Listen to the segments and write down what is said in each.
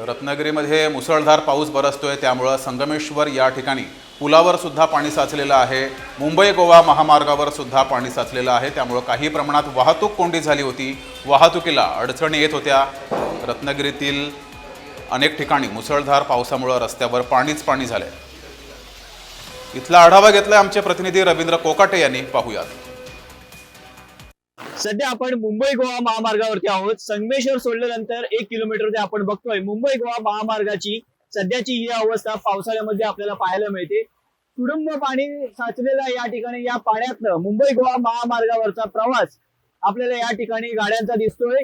रत्नागिरीमध्ये मुसळधार पाऊस बरसतोय त्यामुळं संगमेश्वर या ठिकाणी पुलावर सुद्धा पाणी साचलेलं आहे. मुंबई गोवा महामार्गावर सुद्धा पाणी साचलेलं आहे. त्यामुळं काही प्रमाणात वाहतूक कोंडी झाली होती. वाहतुकीला अडचणी येत होत्या. रत्नागिरीतील अनेक ठिकाणी मुसळधार पावसामुळं रस्त्यावर पाणीच पाणी झालंय. इथला आढावा घेतलाय आमचे प्रतिनिधी रवींद्र कोकाटे यांनी. पाहूयात. सध्या आपण मुंबई गोवा महामार्गावरती आहोत. संगमेश्वर सोडल्यानंतर एक किलोमीटर आपण बघतोय. मुंबई गोवा महामार्गाची सध्याची ही अवस्था पावसाळ्यामध्ये आपल्याला पाहायला मिळते. तुडुंब पाणी साचलेला या ठिकाणी. या पाण्यातनं मुंबई गोवा महामार्गावरचा प्रवास आपल्याला या ठिकाणी गाड्यांचा दिसतोय.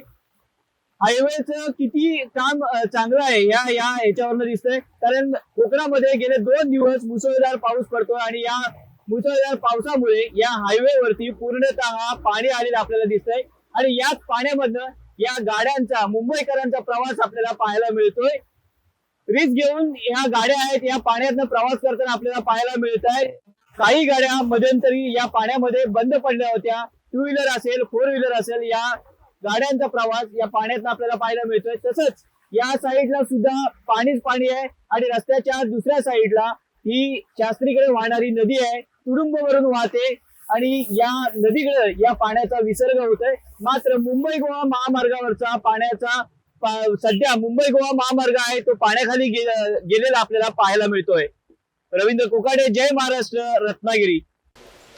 हायवेचं किती काम चांगलं आहे या या ह्याच्यावरनं दिसतंय. कारण कोकणामध्ये गेले दोन दिवस मुसळधार पाऊस पडतोय आणि या मुसळधार पावसामुळे या हायवेवरती पूर्णतः पाणी आलेलं आपल्याला दिसतंय. आणि याच पाण्यामधनं या गाड्यांचा मुंबईकरांचा प्रवास आपल्याला पाहायला मिळतोय. रिस्क घेऊन ह्या गाड्या आहेत या पाण्यातनं प्रवास करताना आपल्याला पाहायला मिळत आहे काही गाड्या मध्यंतरी या पाण्यामध्ये बंद पडल्या होत्या. टू व्हीलर असेल फोर व्हीलर असेल या गाड्यांचा प्रवास या पाण्यातनं आपल्याला पाहायला मिळतोय. तसंच या साईडला सुद्धा पाणीच पाणी आहे. आणि रस्त्याच्या दुसऱ्या साईडला ही शास्त्रीकडे वाहणारी नदी आहे. तुडुंब वरून वाहते आणि या नदीकडे या पाण्याचा विसर्ग होतोय. मात्र मुंबई गोवा महामार्गावरचा पाण्याचा पा- सध्या मुंबई गोवा महामार्ग आहे तो पाण्याखाली गेलेला आपल्याला पाहायला मिळतोय. रवींद्र कुकाडे जय महाराष्ट्र रत्नागिरी.